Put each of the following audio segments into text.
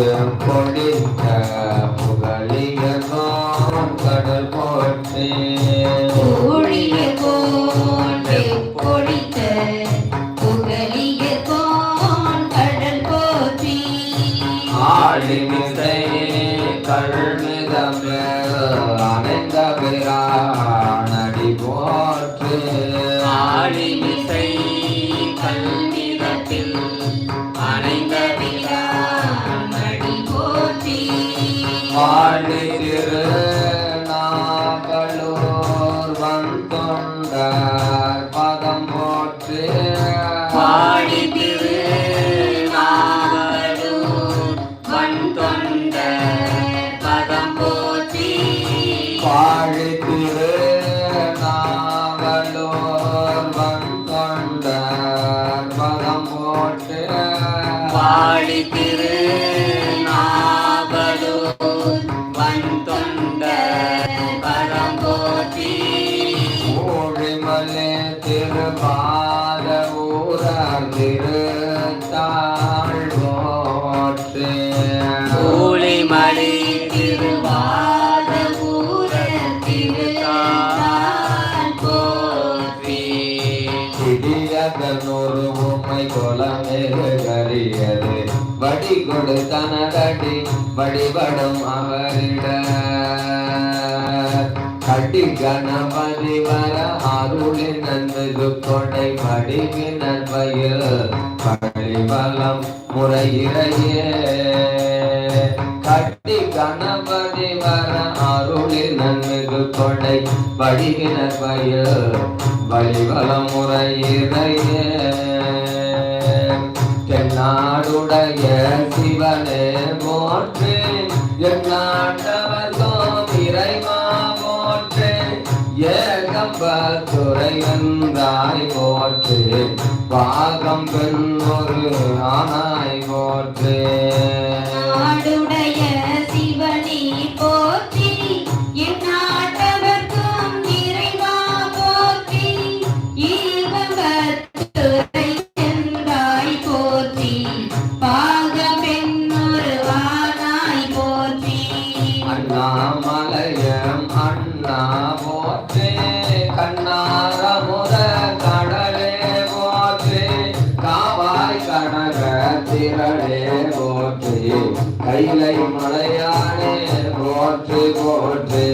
பொழித்த புகழிய கடல் போற்றே. பொழித்த புகழிய கடல் போற்றி அணைந்த பிரானடி போற்று. கொடு தனதடி வழிபடும் அவரிட. கட்டி கணபதி வர அருளின் நன்மிகு கொடை வடிவினன் வயல் பழிவலம் முறையிறையே. கட்டி கணபதி வர அருளின் நன்மிகு கொடை வடிவினர் வயல் வழிவலம் முறையிறையே. தென்னாடுடைய சிவனே போற்று எந்நாட்டவர்க்கும் இறைவா போற்று ஏகம்பத்துறை வந்தாய் போற்று பாகம் பெண் ஒரு ஆனாய் போற்று. அண்ணாமலையம் அண்ணா போற்றே கண்ணாரமுத கடலே போற்றே காவாய் கனக திரளே போற்றே கைலை மலையானே போற்று போற்று.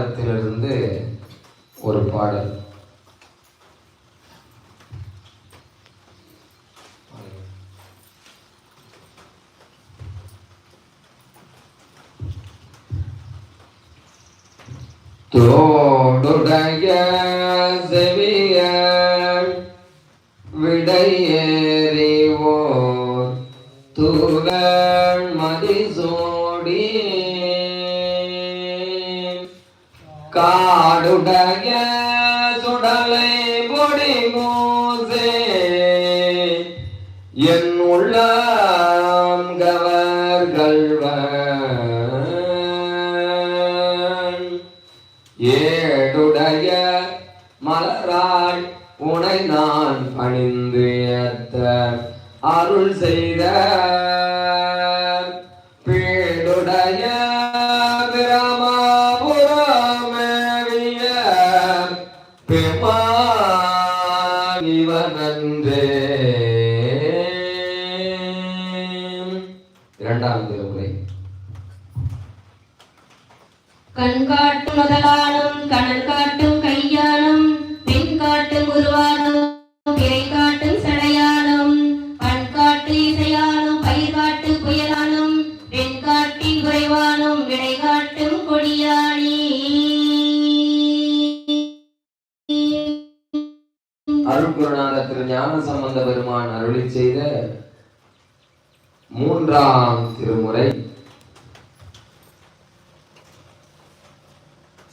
பாடத்திலிருந்து ஒரு பாடல். தோடுடைய செவியர் விடையேறிவோர். தூவன் காடுடைய ஆனந்த பெருமான் அருளி செய்த மூன்றாம் திருமுறை.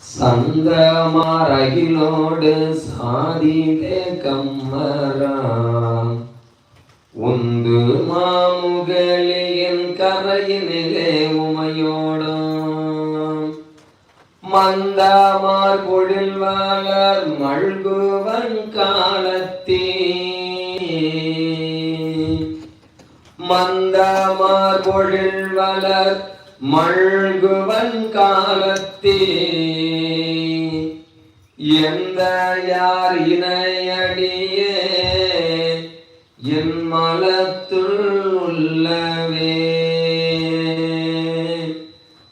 சந்தமாரகிலோடு சாதிதே கம்மராம் உந்து மாமுகளியின் கரையினிலே உமையோடும். மந்தாமார் பொழில் வாழர் மழ்குவன் காலத்தே மந்தமார் பொழில் வளர் மழ்குவன் காலத்தே. எந்த யார் இணையடியே என் மலத்துள் உள்ளவே.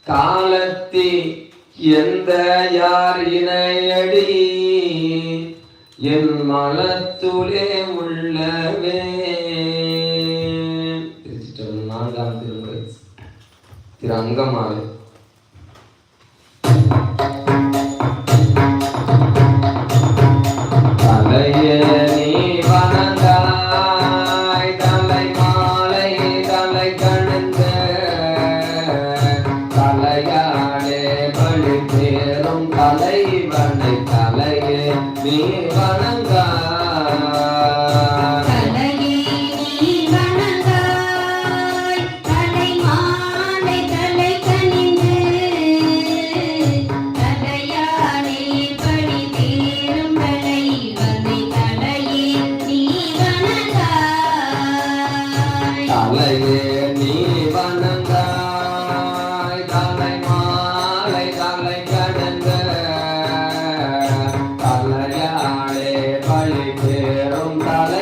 காலத்தி எந்த யார் இணையடி? என் மலத்துளே உள்ளவே. 杨家庙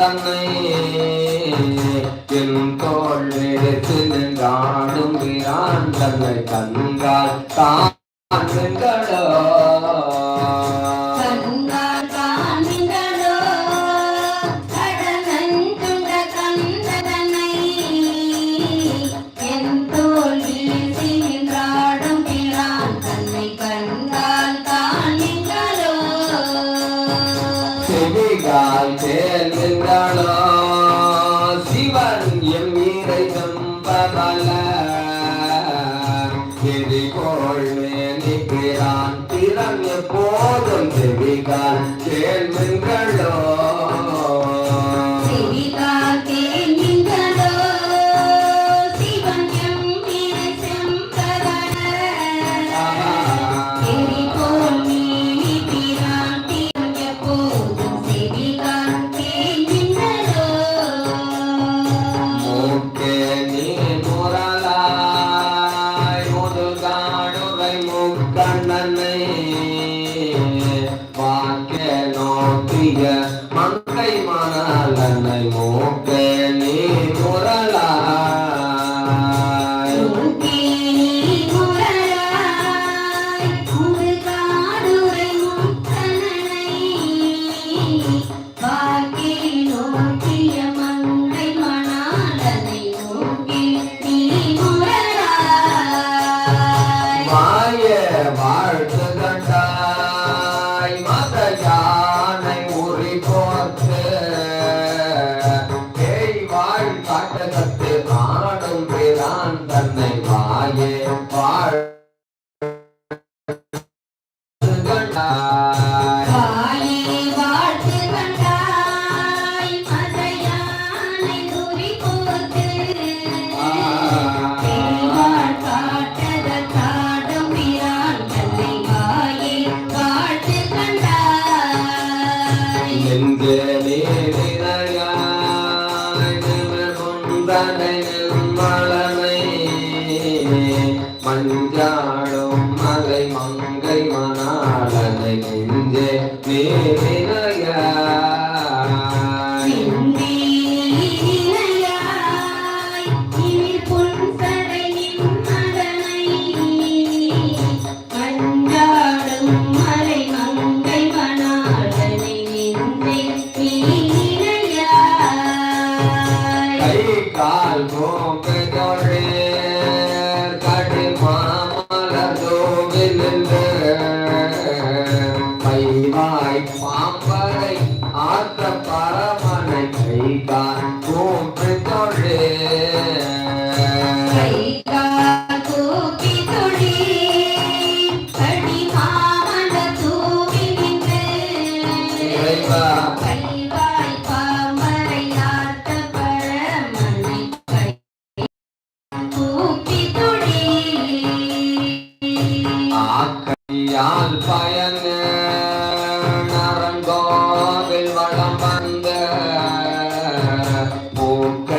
தன்னை என் தோல் எடுத்து நின்றாடும் தான் கடோ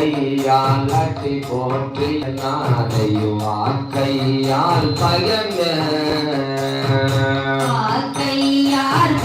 வாக்கையால் அட்டி போற்றி நாளையும் வாக்கையால் பயன. வாக்கையால்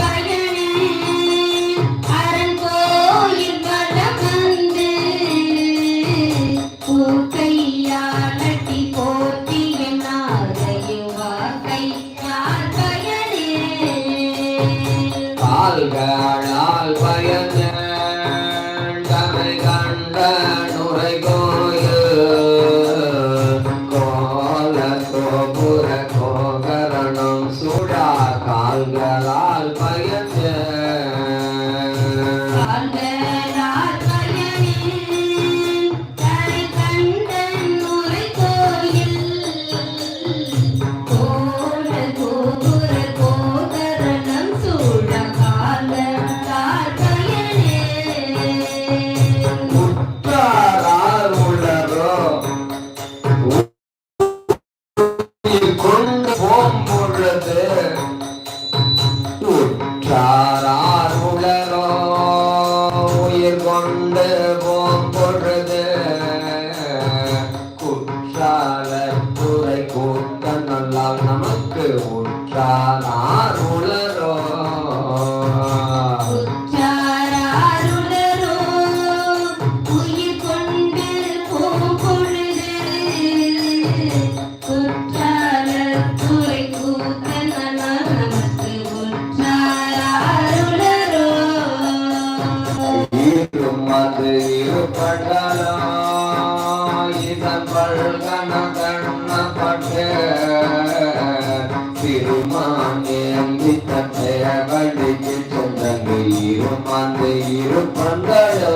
அருளால் நமக்கு உற்றார் பல்கணகண்ணப்பட்டு திருமானேந்தி தந்தைய வழிக்கு இருப்பந்தையோ